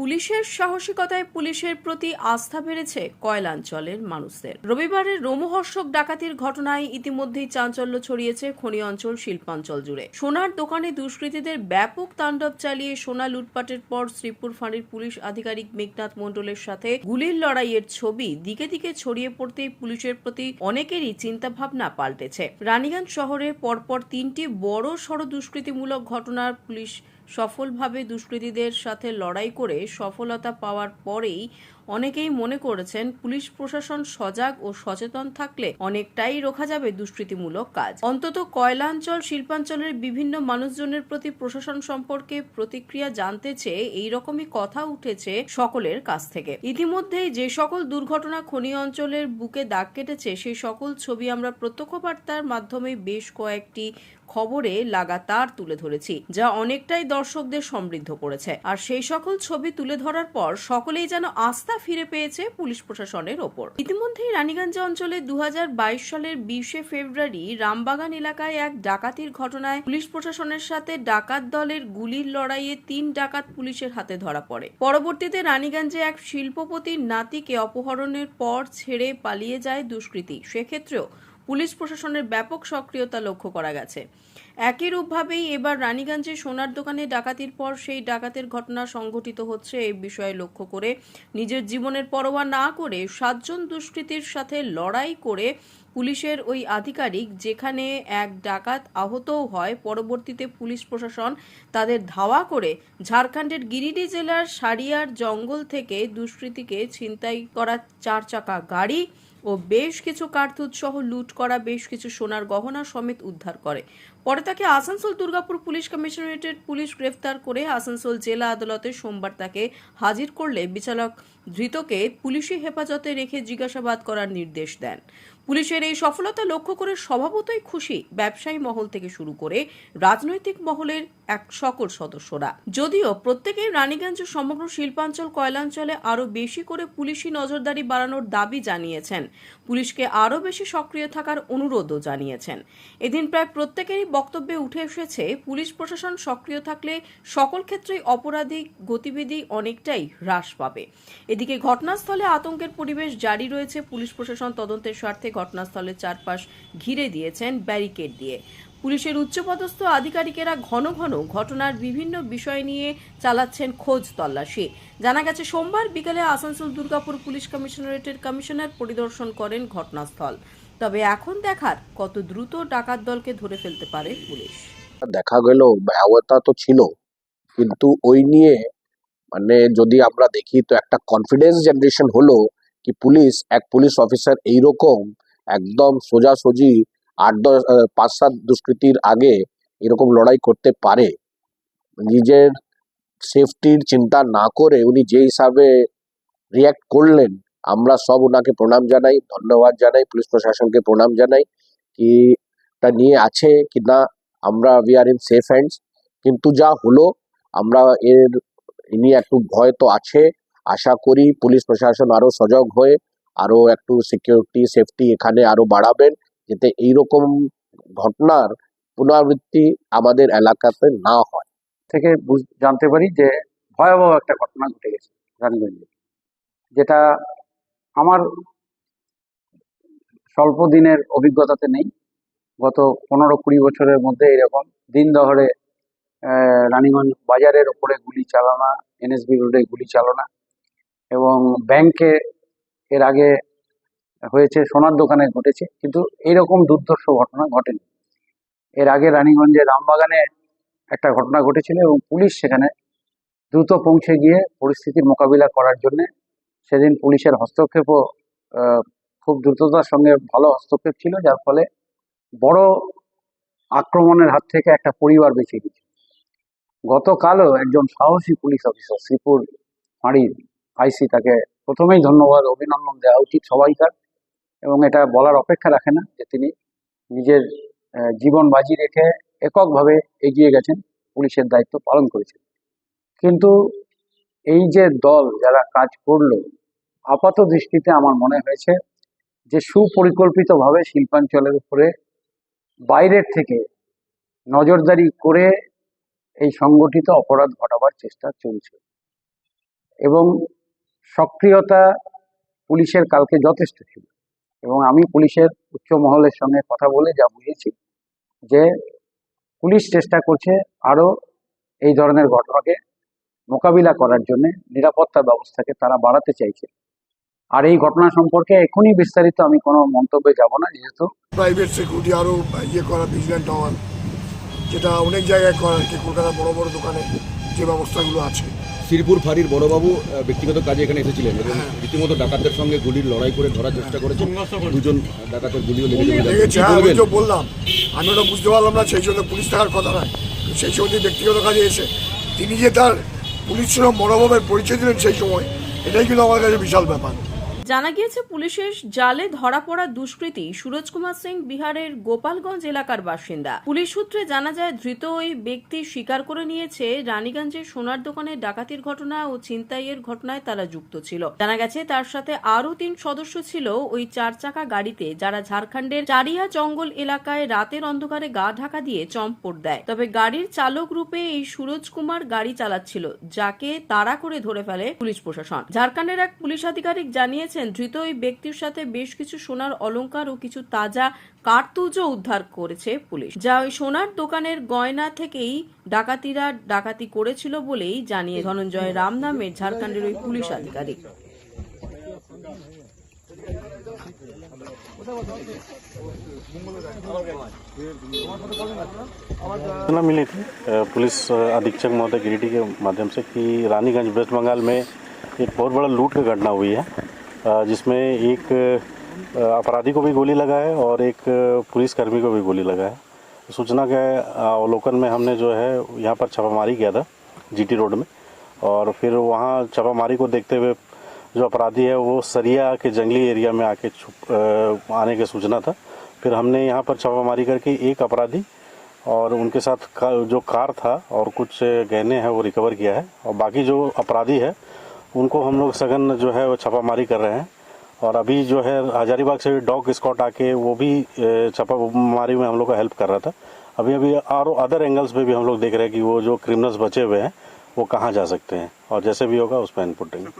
পুলিশের সাহসিকতায় পুলিশের প্রতি আস্থা বেড়েছে কয়লাঞ্চলের মানুষদের। রবিবারের রোমহর্ষক ডাকাতির ঘটনায় ইতিমধ্যেই চাঞ্চল্য ছড়িয়েছে খনি অঞ্চল শিল্পাঞ্চল জুড়ে। সোনার দোকানে দুষ্কৃতীদের ব্যাপক তাণ্ডব চালিয়ে সোনা লুটপাটের পর শ্রীপুর ফাঁড়ির পুলিশ আধিকারিক মেঘনাথ মণ্ডলের সাথে গুলির লড়াইয়ের ছবি দিকে দিকে ছড়িয়ে পড়তেই পুলিশের প্রতি অনেকেরই চিন্তাভাবনা পাল্টেছে। রানীগঞ্জ শহরে পরপর তিনটি বড় সড় দুষ্কৃতিমূলক ঘটনার পুলিশ সফলভাবে দুষ্কৃতীদের সাথে লড়াই করে সফলতা পাওয়ার পরেই অনেকেই মনে করেছেন পুলিশ প্রশাসন সজাগ ও সচেতন থাকলে অনেকটাই রোখা যাবে দুষ্কৃতিমূলক কাজ। অন্তত কয়লাঞ্চল, শিল্পাঞ্চলের বিভিন্ন মানুষজনের প্রতি প্রশাসন সম্পর্কে প্রতিক্রিয়া জানতে চেয়ে এই রকমই কথা উঠেছে সকলের কাছ থেকে। ইতিমধ্যেই যে সকল দুর্ঘটনা খনি অঞ্চলের বুকে দাগ কেটেছে সেই সকল ছবি আমরা প্রত্যক্ষ বার্তার মাধ্যমে বেশ কয়েকটি খবরে লাগাতার তুলে ধরেছি, যা অনেকটাই দর্শকদের সমৃদ্ধ করেছে। আর সেই সকল ছবি তুলে ধরার পর সকলেই যেন আস্থা ফিরে পেয়েছে পুলিশ প্রশাসনের ওপর। ইতিমধ্যেই রানীগঞ্জ অঞ্চলে দু সালের বিশে ফেব্রুয়ারি রামবাগান এলাকায় এক ডাকাতির ঘটনায় পুলিশ প্রশাসনের সাথে ডাকাত দলের গুলির লড়াইয়ে তিন ডাকাত পুলিশের হাতে ধরা পড়ে। পরবর্তীতে রানীগঞ্জে এক শিল্পপতির নাতিকে অপহরণের পর ছেড়ে পালিয়ে যায় দুষ্কৃতী। সেক্ষেত্রেও পুলিশ প্রশাসনের ব্যাপক সক্রিয়তা লক্ষ্য করা গেছে। একই রূপভাবেই এবার রানীগঞ্জে সোনার দোকানে ডাকাতির পর সেই ডাকাতের ঘটনা সংঘটিত হচ্ছে এই বিষয়ে লক্ষ্য করে নিজের জীবনের পরোয়া না করে সাতজন দুষ্কৃতীর সাথে লড়াই করে পুলিশের ওই আধিকারিক যেখানে এক ডাকাত আহতও হয়, পরবর্তীতে পুলিশ প্রশাসন তাদের ধাওয়া করে ঝাড়খণ্ডের গিরিডি জেলার সারিয়ার জঙ্গল থেকে দুষ্কৃতীকে ছিনতাই করা চার চাকা গাড়ি ও বেশ কিছু কার্তুজ সহ লুট করা, বেশ কিছু সোনার গহনা সমেত উদ্ধার করে। পরে তাকে আসানসোল দুর্গাপুর পুলিশ কমিশনারেটের পুলিশ গ্রেফতার করে আসানসোল জেলা আদালতে সোমবার তাকে হাজির করলে বিচারক ধৃতকে পুলিশি হেফাজতে রেখে জিজ্ঞাসাবাদ করার নির্দেশ দেন। পুলিশের এই সফলতা লক্ষ্য করে স্বভাবতই খুশি ব্যবসায়ী মহল থেকে শুরু করে রাজনৈতিক মহলের এক সকল সদস্যরা। যদিও প্রত্যেকেই রানীগঞ্জ সমগ্র শিল্পাঞ্চল কয়লাঞ্চলে আরও বেশি করে পুলিশি নজরদারি বাড়ানোর দাবি জানিয়েছেন। পুলিশকে আরও বেশি সক্রিয় থাকার অনুরোধও জানিয়েছেন। এদিন প্রায় প্রত্যেকেরই বক্তব্যে উঠে এসেছে, পুলিশ প্রশাসন সক্রিয় থাকলে সকল ক্ষেত্রেই অপরাধী গতিবিধি অনেকটাই হ্রাস পাবে। এদিকে ঘটনাস্থলে আতঙ্কের পরিবেশ জারি রয়েছে। পুলিশ প্রশাসন তদন্তের স্বার্থে ঘটনাস্থলের চারপাশ ঘিরে দিয়েছেন ব্যারিকেড দিয়ে। পুলিশের উচ্চপদস্থ আধিকারিকেরা ঘন ঘন ঘটনার বিভিন্ন বিষয় নিয়ে চালাচ্ছেন খোঁজ তল্লাশি। জানা গেছে, সোমবার বিকেলে আসানসোল দুর্গাপুর পুলিশ কমিশনারেটের কমিশনার পরিদর্শন করেন ঘটনাস্থল। তবে এখন দেখার কত দ্রুত ডাকাত দলকে ধরে ফেলতে পারে পুলিশ। দেখা গেল ভয়াবহতা তো ছিল। কিন্তু ওই নিয়ে মানে যদি আমরা দেখি, তো একটা কনফিডেন্স জেনারেশন হলো কি পুলিশ, এক পুলিশ অফিসার এইরকম একদম সোজাসুজি আট দশ পাঁচ সাত দুষ্কৃতির আগে এরকম লড়াই করতে পারে। নিজের সেফটির চিন্তা না করে উনি যে হিসাবে রিয়াক্ট করলেন, আমরা সব ওনাকে প্রণাম জানাই, ধন্যবাদ জানাই, পুলিশ প্রশাসনকে প্রণাম জানাই কি তা নিয়ে আছে কি না, আমরা we are in safe hands কিন্তু যা হলো, আমরা এর নিয়ে একটু ভয় তো আছে। আশা করি পুলিশ প্রশাসন আরও সজাগ হয়ে, আরও একটু সিকিউরিটি সেফটি এখানে আরও বাড়াবেন। যাতে এইরকম ঘটনার পুনরাবৃত্তি আমাদের এলাকাতে না হয়। থেকে জানতে পারি যে ভয়াবহ একটা ঘটনা ঘটে গেছে রানীগঞ্জে, যেটা আমার স্বল্প দিনের অভিজ্ঞতাতে নেই। গত পনেরো কুড়ি বছরের মধ্যে এরকম দিন দহরে রানীগঞ্জ বাজারের ওপরে গুলি চালানা, এনএসবি রোডে গুলি চালনা এবং ব্যাংকে এর আগে হয়েছে, সোনার দোকানে ঘটেছে, কিন্তু এইরকম দুর্ধর্ষ ঘটনা ঘটেনি। এর আগে রানীগঞ্জে রামবাগানে একটা ঘটনা ঘটেছিল এবং পুলিশ সেখানে দ্রুত পৌঁছে গিয়ে পরিস্থিতির মোকাবিলা করার জন্য সেদিন পুলিশের হস্তক্ষেপও খুব দ্রুততার সঙ্গে ভালো হস্তক্ষেপ ছিল, যার ফলে বড় আক্রমণের হাত থেকে একটা পরিবার বেঁচে গেছে গতকালও একজন সাহসী পুলিশ অফিসার, শ্রীপুর ফাঁড়ির আইসি, তাকে প্রথমেই ধন্যবাদ, অভিনন্দন দেওয়া উচিত সবাইকার। এবং এটা বলার অপেক্ষা রাখে না যে তিনি নিজের জীবন বাজি রেখে এককভাবে এগিয়ে গেছেন, পুলিশের দায়িত্ব পালন করেছেন। কিন্তু এই যে দল যারা কাজ করল, আপাত দৃষ্টিতে আমার মনে হয়েছে যে সুপরিকল্পিতভাবে শিল্পাঞ্চলের উপরে বাইরের থেকে নজরদারি করে এই সংগঠিত অপরাধ ঘটাবার চেষ্টা চলছে। এবং সক্রিয়তা পুলিশের কালকে যথেষ্ট ছিল। এবং আমি পুলিশের উচ্চ মহলের সঙ্গে কথা বলে যা বুঝেছি যে পুলিশ চেষ্টা করছে আরও এই ধরনের ঘটনাকে মোকাবিলা করার জন্য, নিরাপত্তা ব্যবস্থাকে তারা বাড়াতে চাইছে। আর এই ঘটনা সম্পর্কে এখনই বিস্তারিত আমি কোনো মন্তব্যে যাব না, যেহেতু প্রাইভেট সিকিউরিটি আরও ইয়ে করা ভিজিল্যান্ট হওয়ার, যেটা অনেক জায়গায় করা আর কি, কলকাতার বড় বড় দোকানে যে ব্যবস্থাগুলো আছে। শ্রীপুর ফাঁড়ির বড়বাবু ব্যক্তিগত কাজে এখানে এসেছিলেন এবং রীতিমতো ডাকাতদের সঙ্গে গুলির লড়াই করে ধরার চেষ্টা করেছেন। দুজন ডাকাতের গুলিও লেগেছে হ্যাঁ আমি তো বললাম। আমি ওটা বুঝতে পারলাম না সেই জন্য পুলিশ থাকার কথা নয়। সেই সময় ব্যক্তিগত কাজে এসে তিনি যে তার পুলিশ ছিল বড়বাবের পরিচয় দিলেন সেই সময় এটাই কিন্তু আমার কাছে বিশাল ব্যাপার। জানা গিয়েছে পুলিশের জালে ধরা পড়া দুষ্কৃতী সুরজ কুমার সিং বিহারের গোপালগঞ্জ এলাকার বাসিন্দা। পুলিশ সূত্রে জানা যায়, ধৃত ওই ব্যক্তি স্বীকার করে নিয়েছে রানীগঞ্জের সোনার দোকানে ডাকাতির ঘটনা ও ছিনতাইয়ের ঘটনায় তারা যুক্ত ছিল। জানা গেছে, তার সাথে আরও তিন সদস্য ছিল ওই চার চাকা গাড়িতে, যারা ঝাড়খণ্ডের চারিয়া জঙ্গল এলাকায় রাতের অন্ধকারে গা ঢাকা দিয়ে চম্পট দেয়। তবে গাড়ির চালক রূপে এই সুরজ কুমার গাড়ি চালাচ্ছিল, যাকে তাড়া করে ধরে ফেলে পুলিশ প্রশাসন। ঝাড়খণ্ডের এক পুলিশ আধিকারিক জানিয়েছেন ধৃত ওই ব্যক্তির সাথে বেশ কিছু সোনার অলংকার ও কিছু তাজা কার্তুজও উদ্ধার করেছে পুলিশ যা ওই সোনার দোকানের গয়না থেকেই ডাকাতিরা ডাকাতি করেছিল বলেই জানিয়ে ধনঞ্জয় রাম নামের ঝাড়খণ্ডের ওই পুলিশ আধিকারিক सूचना मिली थी अ, पुलिस अ, अधीक्षक महोदय गिरिडि के माध्यम से कि रानीगंज वेस्ट बंगाल में एक बहुत बड़ा लूट की घटना हुई है अ, जिसमें एक अपराधी को भी गोली लगा है और एक पुलिसकर्मी को भी गोली लगा है सूचना के अवलोकन में हमने जो है यहाँ पर छापामारी किया था जीटी रोड में। और फिर वहाँ छापामारी को देखते हुए जो अपराधी है वो सरिया के जंगली एरिया में आके छुप आने की सूचना था। फिर हमने यहाँ पर छापामारी करके एक अपराधी और उनके साथ का, जो कार था और कुछ गहने हैं वो रिकवर किया है। और बाकी जो अपराधी है उनको हम लोग सघन जो है वो छापामारी कर रहे हैं। और अभी जो है, हजारीबाग से डॉग स्कॉट आके वो भी छापामारी में हम लोग का हेल्प कर रहा था। अभी अभी और अदर एंगल्स पे भी हम लोग देख रहे हैं कि वो जो क्रिमिनल्स बचे हुए हैं, वो कहाँ जा सकते हैं। और जैसे भी होगा उस पर इनपुट देंगे।